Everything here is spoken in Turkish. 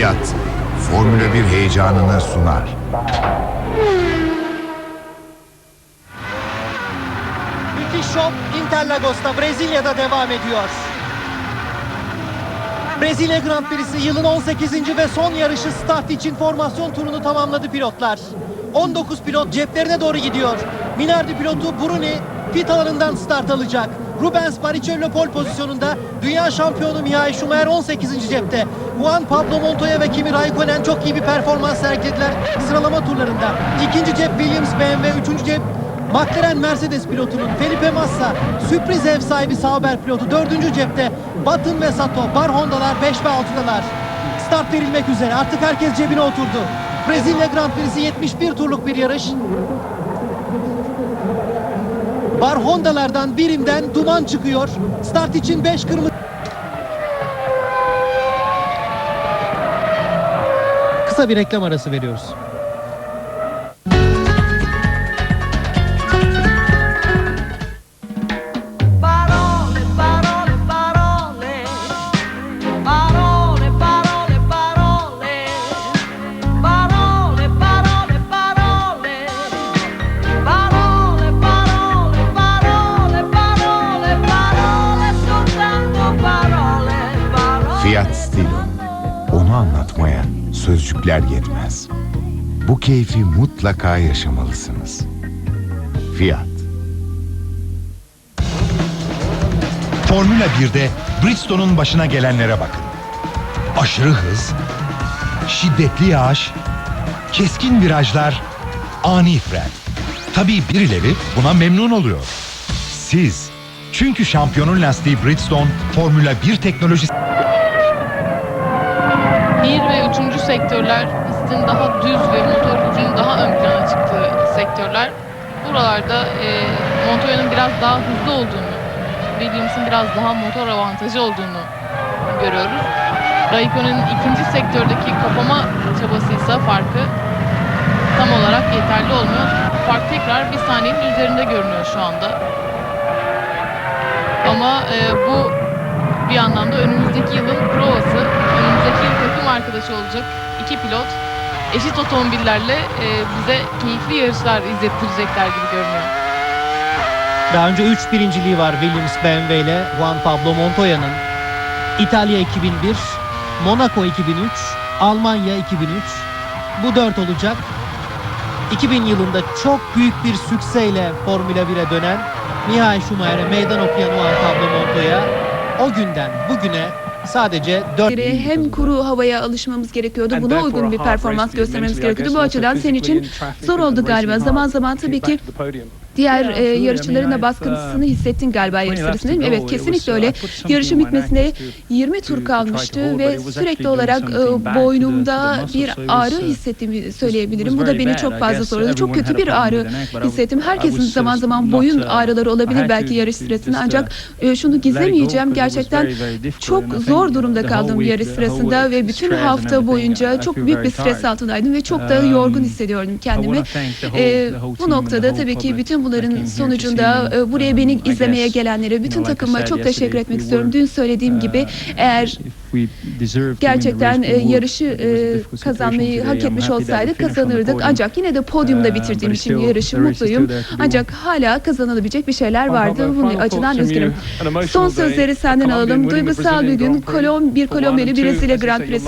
Fiat, Formula 1 heyecanını sunar. Müthiş şov Interlagos'ta Brezilya'da devam ediyor. Brezilya Grand Prix'si yılın 18. ve son yarışı start için formasyon turunu tamamladı pilotlar. 19 pilot ceplerine doğru gidiyor. Minardi pilotu Bruni pit alanından start alacak. Rubens Barrichello pol pozisyonunda. Dünya şampiyonu Mihail Schumacher 18. cepte. Juan Pablo Montoya ve Kimi Raikkonen çok iyi bir performans sergilediler sıralama turlarında. İkinci cep Williams BMW, üçüncü cep McLaren Mercedes pilotunun Felipe Massa, sürpriz ev sahibi Sauber pilotu dördüncü cepte. Batın ve Sato, Bar Honda'lar 5 ve 6'dalar. Start verilmek üzere artık herkes cebine oturdu. Brezilya Grand Prix'si 71 turluk bir yarış. Bar Honda'lardan birimden duman çıkıyor. Start için 5 kırmızı. Kısa bir reklam arası veriyoruz. Fiat Stilo. Onu anlatmaya sözcükler yetmez. Bu keyfi mutlaka yaşamalısınız. Fiat. Formula 1'de Bridgestone'un başına gelenlere bakın. Aşırı hız, şiddetli yağış, keskin virajlar, ani fren. Tabii birileri buna memnun oluyor. Siz. Çünkü şampiyonun lastiği Bridgestone Formula 1 teknolojisi Bir ve üçüncü sektörler pistin daha düz ve motor gücünün daha ön plana çıktığı sektörler. Buralarda e, Montoya'nın biraz daha hızlı olduğunu, Williams'ın biraz daha motor avantajı olduğunu görüyoruz. Raikkonen'in ikinci sektördeki kapama çabasıysa farkı tam olarak yeterli olmuyor. Fark tekrar bir saniyenin üzerinde görünüyor şu anda. Ama e, bu bir yandan da önümüzdeki yılın provası, önümüzdeki yıl takım arkadaşı olacak iki pilot eşit otomobillerle e, bize keyifli yarışlar izlettirecekler gibi görünüyor. Daha önce 3 birinciliği var Williams BMW ile Juan Pablo Montoya'nın. İtalya 2001, Monaco 2003, Almanya 2003. Bu 4 olacak. 2000 yılında çok büyük bir sükseyle Formula 1'e dönen Mihail Schumacher'e meydan okuyan Juan Pablo Montoya o günden bugüne sadece 4 hem kuru havaya alışmamız gerekiyordu. Buna uygun bir performans göstermemiz gerekiyordu. Bu açıdan senin için zor oldu galiba. Zaman zaman tabii ki diğer e, yarışçıların da baskısını hissettin galiba yarış sırasında değil mi? Evet kesinlikle öyle. Yarışın bitmesine 20 tur kalmıştı ve sürekli olarak e, boynumda bir ağrı hissettiğimi söyleyebilirim. Bu da beni çok fazla zorladı. Çok kötü bir ağrı hissettim. Herkesin zaman zaman boyun ağrıları olabilir belki yarış sırasında ancak e, şunu gizlemeyeceğim. Gerçekten çok zor durumda kaldım yarış sırasında ve bütün hafta boyunca çok büyük bir stres altındaydım ve çok da yorgun hissediyordum kendimi. E, bu noktada tabii ki bütün bunların sonucunda e, buraya beni izlemeye gelenlere, bütün takıma çok teşekkür etmek istiyorum. Dün söylediğim gibi eğer gerçekten e, yarışı e, kazanmayı hak etmiş olsaydık kazanırdık. Ancak yine de podyumda bitirdiğim için yarışı mutluyum. Ancak hala kazanılabilecek bir şeyler vardı. Bunun açıdan üzgünüm. Son sözleri senden alalım. Duygusal bir gün Kolom, bir Kolombiyalı Brezilya Grand Prix